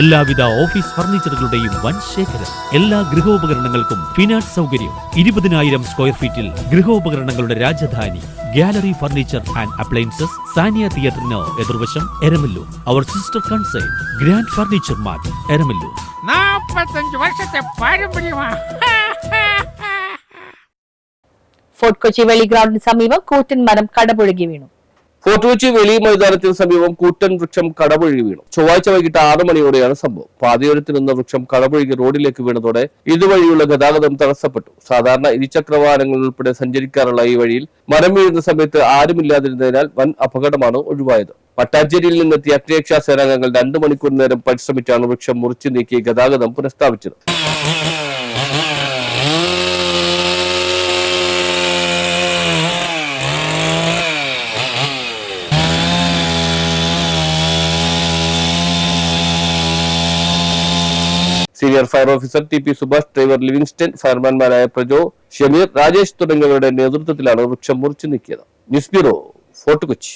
എല്ലാവിധ ഓഫീസ് ഫർണിച്ചറുകളുടെയും വൻ ശേഖരം. എല്ലാ ഗൃഹോപകരണങ്ങൾക്കും ഫിനാൻസ് സൗകര്യം. ഇരുപതിനായിരം സ്ക്വയർ ഫീറ്റിൽ ഗൃഹോപകരണങ്ങളുടെ Rajadhani gallery furniture and appliances Saniya തിയേറ്ററിന് എതിർവശം എരമല്ലൂർ. അവർ sister concern grand furniture mart Eramalloor. നാപ്പത്തഞ്ച് വർഷത്തെ പാരമ്പര്യമാ. ഫോർട്ട് കൊച്ചി വെളി ഗ്രൗണ്ടിന് സമീപം കൂറ്റൻ മരം കടപുഴകി വീണു. ഫോർട്ട് കൊച്ചി വലിയ മൈതാനത്തിന് സമീപം കൂറ്റൻ വൃക്ഷം കടപുഴകി വീണു. ചൊവ്വാഴ്ച വൈകിട്ട് ആറ് മണിയോടെയാണ് സംഭവം. പാതയോരത്തിൽ നിന്ന വൃക്ഷം കടപുഴകി റോഡിലേക്ക് വീണതോടെ ഇതുവഴിയുള്ള ഗതാഗതം തടസ്സപ്പെട്ടു. സാധാരണ ഇരുചക്ര വാഹനങ്ങൾ ഉൾപ്പെടെ സഞ്ചരിക്കാറുള്ള ഈ വഴിയിൽ മരം വീഴുന്ന സമയത്ത് ആരുമില്ലാതിരുന്നതിനാൽ വൻ അപകടമാണ് ഒഴിവായത്. പട്ടാഞ്ചേരിയിൽ നിന്നെത്തിയ അഗ്നിരക്ഷാ സേനാംഗങ്ങൾ രണ്ടു മണിക്കൂർ നേരം പരിശ്രമിച്ചാണ് വൃക്ഷം മുറിച്ചു നീക്കി ഗതാഗതം പുനഃസ്ഥാപിച്ചത്. Senior fire officer T P Subhash driver Livingston ഫയർമാൻമാരായ Prajo Shameer Rajesh തുടങ്ങിയവരുടെ നേതൃത്വത്തിലാണ് വൃക്ഷം മുറിച്ചു നീക്കിയത്. News bureau Fort Kochi.